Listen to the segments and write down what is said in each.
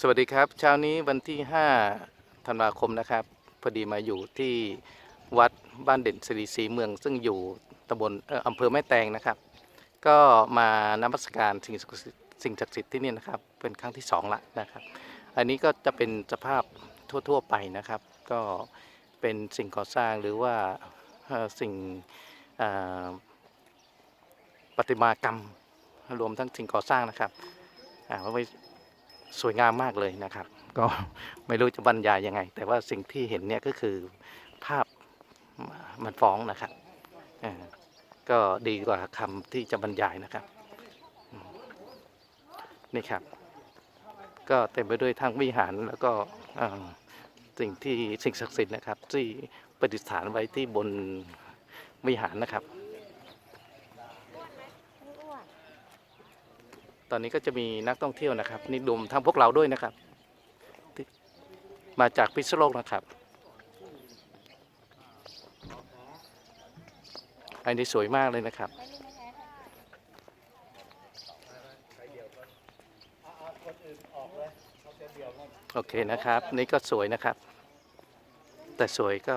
สวัสดีครับ เช้านี้วันที่ 5 ธันวาคมนะครับ พอดีมาอยู่ที่วัดบ้านเด่นสิริศรีเมือง ซึ่งอยู่ตำบลอำเภอแม่แตงนะครับ ก็มานมัสการสิ่งศักดิ์สิทธิ์สิ่งศักดิ์สิทธิ์ที่นี่นะครับ เป็นครั้งที่สองละนะครับ อันนี้ก็จะเป็นสภาพทั่ว ๆ ไปนะครับ ก็เป็นสิ่งก่อสร้างหรือว่าสิ่งประติมากรรมรวมทั้งสิ่งก่อสร้างนะครับอ่าไว้ สวยงามมากเลยนะครับ ก็ไม่รู้จะบรรยายยังไง แต่ว่าสิ่งที่เห็นเนี่ยก็คือภาพมันฟ้องนะครับก็ดีกว่าคำที่จะบรรยายนะครับ นี่ครับ ก็เต็มไปด้วยทั้งวิหารแล้วก็สิ่งที่สิ่งศักดิ์สิทธิ์นะครับ ที่ประดิษฐานไว้ที่บนวิหารนะครับ อนนี้ก็จะมีนักท่องเที่ยวนะครับ นี่รวมทั้งพวกเราด้วยนะครับ มาจากพิษณุโลกนะครับ อันนี้สวยมากเลยนะครับ โอเคนะครับ นี่ก็สวยนะครับ แต่สวยก็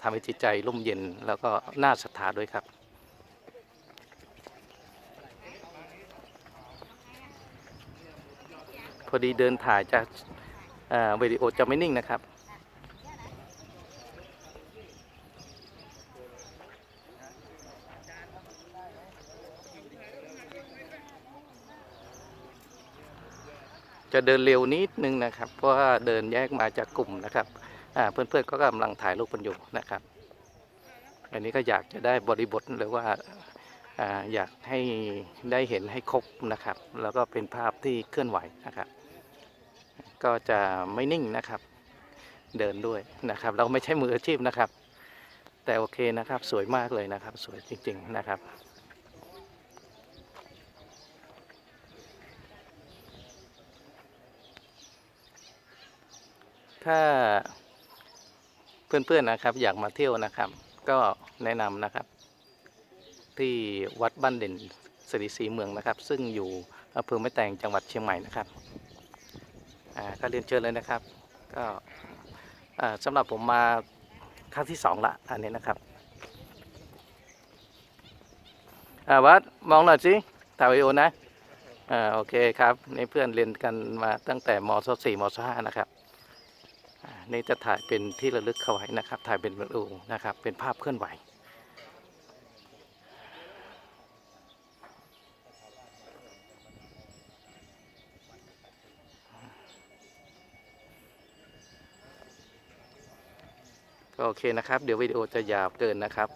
ทำให้จิตใจร่มเย็นแล้วก็น่าศรัทธาด้วยครับ พอดีเดินถ่ายจากวิดีโอจะไม่นิ่งนะครับจะเดินเร็วนิดนึงนะครับ เพราะว่าเดินแยกมาจากกลุ่มนะครับเพื่อนๆก็กำลังถ่ายรูปกันอยู่นะครับ อันนี้ก็อยากจะได้บริบทหรือว่า อยากให้ได้เห็นให้ครบนะครับ แล้วก็เป็นภาพที่เคลื่อนไหวนะครับ ก็จะไม่นิ่งนะครับ เดินด้วยนะครับ เราไม่ใช่มืออาชีพนะครับ แต่โอเคนะครับสวยมากเลยนะครับ สวยจริง ๆนะครับถ้าเพื่อนๆนะครับอยากมาเที่ยวนะครับ ก็แนะนำนะครับ ที่วัดบ้านเด่นสิริศรีเมืองนะครับ ซึ่งอยู่อำเภอแม่แตงจังหวัดเชียงใหม่นะครับก็เรียนเชิญเลยนะครับ ก็สำหรับผมมาครั้งที่สองละอันนี้นะครับวัดมองหน่อยสิถ่ายวิดีโอนะอ่าโอเคครับนี่เพื่อนเรียนกันมาตั้งแต่มศสี่มศห้านะครับนี่จะถ่ายเป็นที่ระลึกเข้าไว้นะครับ ถ่ายเป็นวิดีโอนะครับ เป็นภาพเคลื่อนไหว ก็โอเคนะครับ เดี๋ยววิดีโอจะยาวเกินนะครับ